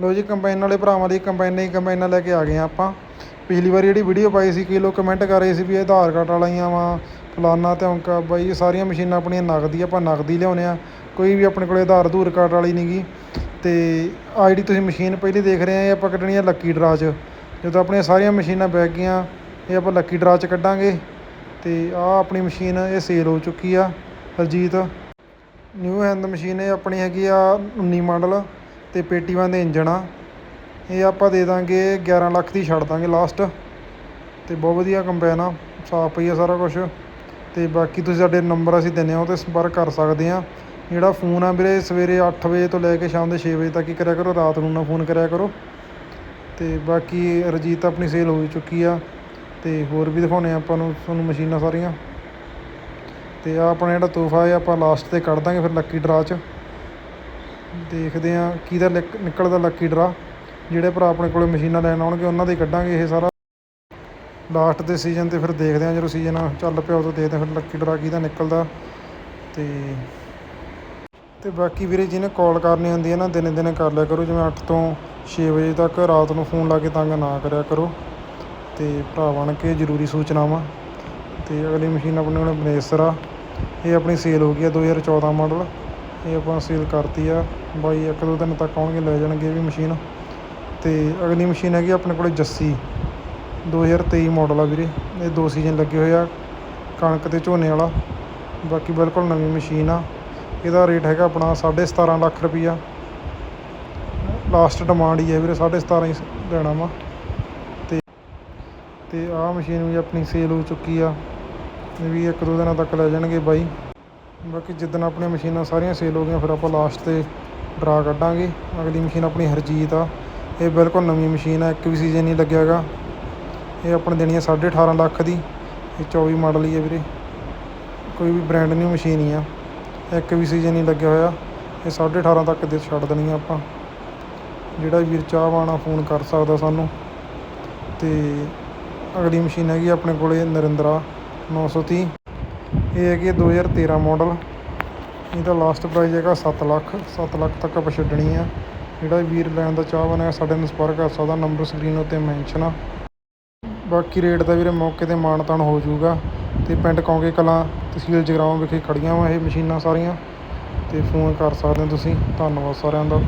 ਲੋ ਜੀ, ਕੰਬਾਈਨ ਵਾਲੇ ਭਰਾਵਾਂ ਦੀ ਕੰਬਾਈਨਾਂ ਹੀ ਕੰਬਾਈਨਾਂ ਲੈ ਕੇ ਆ ਗਏ ਹਾਂ ਆਪਾਂ। ਪਿਛਲੀ ਵਾਰੀ ਜਿਹੜੀ ਵੀਡੀਓ ਪਾਈ ਸੀ, ਕਈ ਲੋਕ ਕਮੈਂਟ ਕਰ ਰਹੇ ਸੀ ਵੀ ਇਹ ਆਧਾਰ ਕਾਰਡ ਵਾਲੀਆਂ ਵਾ, ਫਲਾਨਾ ਤੇ ਔਂਕਾ ਬਾਈ ਇਹ ਸਾਰੀਆਂ ਮਸ਼ੀਨਾਂ ਆਪਣੀਆਂ ਨਗਦੀ ਆਪਾਂ ਨਗਦੀ ਲਿਆਉਂਦੇ ਆ ਕੋਈ ਵੀ ਆਪਣੇ ਕੋਲੇ ਆਧਾਰ, ਆਧੂਰ ਕਾਰਡ ਵਾਲੀ ਨਹੀਂ ਗੀ। ਤੇ ਆਹ ਜਿਹੜੀ ਤੁਸੀਂ ਮਸ਼ੀਨ ਪਹਿਲੀ ਦੇਖ ਰਹੇ ਆ ਇਹ ਆਪਾਂ ਕੱਢਣੀ ਆ ਲੱਕੀ ਡਰਾ 'ਚ। ਜਦੋਂ ਆਪਣੀਆਂ ਸਾਰੀਆਂ ਮਸ਼ੀਨਾਂ ਬੈਗ ਗਈਆਂ, ਇਹ ਆਪਾਂ ਲੱਕੀ ਡਰਾ 'ਚ ਕੱਢਾਂਗੇ। ਤੇ ਆਹ ਆਪਣੀ ਮਸ਼ੀਨ, ਇਹ ਸੇਲ ਹੋ ਚੁੱਕੀ ਆ, ਹਰਜੀਤ। ਨਿਊ ਹੈਂਡ ਮਸ਼ੀਨ ਇਹ ਆਪਣੀ ਹੈਗੀ ਆ 19 ਮਾਡਲ ਤੇ ਪੇਟੀ ਦੇ ਇੰਜਣ ਆ। ਇਹ ਆਪਾਂ ਦੇ ਦਾਂਗੇ 11 ਲੱਖ ਦੀ ਛੱਡ ਦਾਂਗੇ ਲਾਸਟ ਤੇ ਬਹੁਤ ਵਧੀਆ ਕੰਪੈਨ ਆ, ਸਾਫ਼ ਪਈ ਆ ਸਾਰਾ ਕੁਝ ਤੇ ਬਾਕੀ ਤੁਸੀਂ ਸਾਡੇ ਨੰਬਰ ਅਸੀਂ ਦਿੰਦੇ ਹਾਂ ਉਹ 'ਤੇ ਸੰਪਰਕ ਕਰ ਸਕਦੇ ਆ। ਜਿਹੜਾ ਫੋਨ ਆ ਵੀਰੇ, ਸਵੇਰੇ 8 ਵਜੇ ਤੋਂ ਲੈ ਕੇ ਸ਼ਾਮ ਦੇ 6 ਵਜੇ ਤੱਕ ਹੀ ਕਰਿਆ ਕਰੋ, ਰਾਤ ਨੂੰ ਨਾ ਫੋਨ ਕਰਿਆ ਕਰੋ। ਤੇ ਬਾਕੀ ਰਜੀਤ ਆਪਣੀ ਸੇਲ ਹੋ ਚੁੱਕੀ ਆ, ਤੇ ਹੋਰ ਵੀ ਦਿਖਾਉਣੇ ਆ ਆਪਾਂ ਨੂੰ, ਤੁਹਾਨੂੰ ਮਸ਼ੀਨਾਂ ਸਾਰੀਆਂ। ਤੇ ਆ ਆਪਣਾ ਜਿਹੜਾ ਤੋਹਫਾ ਹੈ, ਆਪਾਂ ਲਾਸਟ ਤੇ ਕੱਢ ਦਾਂਗੇ ਫਿਰ ਲੱਕੀ ਡਰਾ 'ਚ। ਦੇਖਦੇ ਹਾਂ ਕਿਹਦਾ ਲਿਕ- ਨਿਕਲਦਾ ਲੱਕੀ ਡਰਾ ਜਿਹੜੇ ਭਰਾ ਆਪਣੇ ਕੋਲੇ ਮਸ਼ੀਨਾਂ ਲੈਣ ਆਉਣਗੇ, ਉਹਨਾਂ ਦੇ ਕੱਢਾਂਗੇ ਇਹ ਸਾਰਾ। ਲਾਸਟ ਦੇ ਸੀਜ਼ਨ ਤੇ ਫਿਰ ਦੇਖਦੇ ਹਾਂ ਜਦੋਂ ਸੀਜ਼ਨ ਚੱਲ ਪਿਆ ਉਦੋਂ ਦੇਖਦੇ ਹਾਂ ਫਿਰ ਲੱਕੀ ਡਰਾ ਕਿਹਦਾ ਨਿਕਲਦਾ। ਤੇ ਤੇ ਬਾਕੀ ਵੀਰੇ ਜਿਹਨੇ ਕਾਲ ਕਰਨੀ ਹੁੰਦੀ ਹੈ ਨਾ, ਦਿਨੇ ਦਿਨੇ ਕਰ ਲਿਆ ਕਰੋ, ਜਿਵੇਂ 8 ਤੋਂ 6 ਵਜੇ ਤੱਕ ਰਾਤ ਨੂੰ ਫੋਨ ਲਾ ਕੇ ਤੰਗ ਨਾ ਕਰਿਆ ਕਰੋ। ਤੇ ਭਰਾ ਬਣ ਕੇ ਜ਼ਰੂਰੀ ਸੂਚਨਾਵਾਂ। ਤੇ ਅਗਲੀ ਮਸ਼ੀਨ ਆਪਣੇ ਕੋਲ ਬਨੇਸਰ ਆ। ਇਹ ਆਪਣੀ ਸੇਲ ਹੋ ਗਈ ਆ 2014 ਮਾਡਲ ਇਹ ਆਪਾਂ ਸੇਲ ਕਰਤੀ ਆ। ਬਾਈ ਇੱਕ ਦੋ ਦਿਨ ਤੱਕ ਆਉਣਗੇ, ਲੈ ਜਾਣਗੇ ਇਹ ਵੀ ਮਸ਼ੀਨ। ਤੇ ਅਗਲੀ ਮਸ਼ੀਨ ਹੈਗੀ ਆਪਣੇ ਕੋਲੇ ਜੱਸੀ। 2023 ਮਾਡਲ ਆ ਵੀਰੇ। ਇਹ ਦੋ ਸੀਜ਼ਨ ਲੱਗੇ ਹੋਏ ਆ, ਕਣਕ ਤੇ ਝੋਨੇ ਵਾਲਾ। ਬਾਕੀ ਬਿਲਕੁਲ ਨਵੀਂ ਮਸ਼ੀਨ ਆ। ਇਹਦਾ ਰੇਟ ਹੈਗਾ ਆਪਣਾ 17.5 ਲੱਖ ਰੁਪਈਆ। ਲਾਸਟ ਡਿਮਾਂਡ ਹੀ ਹੈ ਵੀਰੇ 17.5 ਹੀ ਲੈਣਾ ਵਾ। ਤੇ ਤੇ ਆਹ ਮਸ਼ੀਨ ਵੀ ਆਪਣੀ ਸੇਲ ਹੋ ਚੁੱਕੀ ਆ। ਇਹ ਵੀ ਇੱਕ ਦੋ ਦਿਨਾਂ ਤੱਕ ਲੈ ਜਾਣਗੇ ਬਾਈ। ਬਾਕੀ ਜਿੱਦਣ ਆਪਣੀਆਂ ਮਸ਼ੀਨਾਂ ਸਾਰੀਆਂ ਸੇਲ ਹੋ ਗਈਆਂ, ਫਿਰ ਆਪਾਂ ਲਾਸਟ ਤੇ ਡਰਾ ਕੱਢਾਂਗੇ। ਅਗਲੀ ਮਸ਼ੀਨ ਆਪਣੀ ਹਰਜੀਤ ਆ। ਇਹ ਬਿਲਕੁਲ ਨਵੀਂ ਮਸ਼ੀਨ ਆ, ਇੱਕ ਵੀ ਸੀਜ਼ਨ ਨਹੀਂ ਲੱਗਿਆ ਹੈਗਾ। ਇਹ ਆਪਣੇ ਦੇਣੀ ਆ 18.5 ਲੱਖ ਦੀ। ਇਹ 24 ਮਾਡਲ ਹੀ ਹੈ ਵੀਰੇ। ਕੋਈ ਵੀ ਬ੍ਰਾਂਡ ਨਿਊ ਮਸ਼ੀਨ ਹੀ ਆ। ਇੱਕ ਵੀ ਸੀਜ਼ਨ ਨਹੀਂ ਲੱਗਿਆ ਹੋਇਆ। ਇਹ 18.5 ਤੱਕ ਦੇ ਛੱਡ ਦੇਣੀ ਆ ਆਪਾਂ। ਜਿਹੜਾ ਵੀਰ ਚਾਹਵਾਨਾ ਫੋਨ ਕਰ ਸਕਦਾ ਸਾਨੂੰ। ਤੇ ਅਗਲੀ ਮਸ਼ੀਨ ਹੈਗੀ ਆਪਣੇ ਕੋਲੇ ਨਰਿੰਦਰਾ 930 ਇਹ ਹੈਗੀ ਹੈ 2013 ਮਾਡਲ ਇਹਦਾ ਲਾਸਟ ਪ੍ਰਾਈਸ ਹੈਗਾ 7 ਲੱਖ। 7 ਲੱਖ ਤੱਕ ਆਪਾਂ ਛੱਡਣੀ ਆ। ਜਿਹੜਾ ਵੀਰ ਲੈਣ ਦਾ ਚਾਹਵਾਨ ਹੈ ਸਾਡੇ ਨਾਲ ਸੰਪਰਕ ਕਰ ਸਕਦਾ ਨੰਬਰ ਸਕਰੀਨ ਉੱਤੇ ਮੈਂਸ਼ਨ ਆ। ਬਾਕੀ ਰੇਟ ਦਾ ਵੀਰੇ ਮੌਕੇ ਤੇ ਮਾਣ ਤਾਣ ਹੋ ਜਾਊਗਾ। ਤੇ ਪਿੰਡ ਕੌਂਕੇ ਕਲਾਂ, ਤਹਿਸੀਲ ਜਗਰਾਉਂ ਵਿਖੇ ਖੜੀਆਂ ਵਾ ਇਹ ਮਸ਼ੀਨਾਂ ਸਾਰੀਆਂ। ਤੇ ਫੋਨ ਕਰ ਸਕਦੇ ਹੋ ਤੁਸੀਂ। ਧੰਨਵਾਦ ਸਾਰਿਆਂ ਦਾ।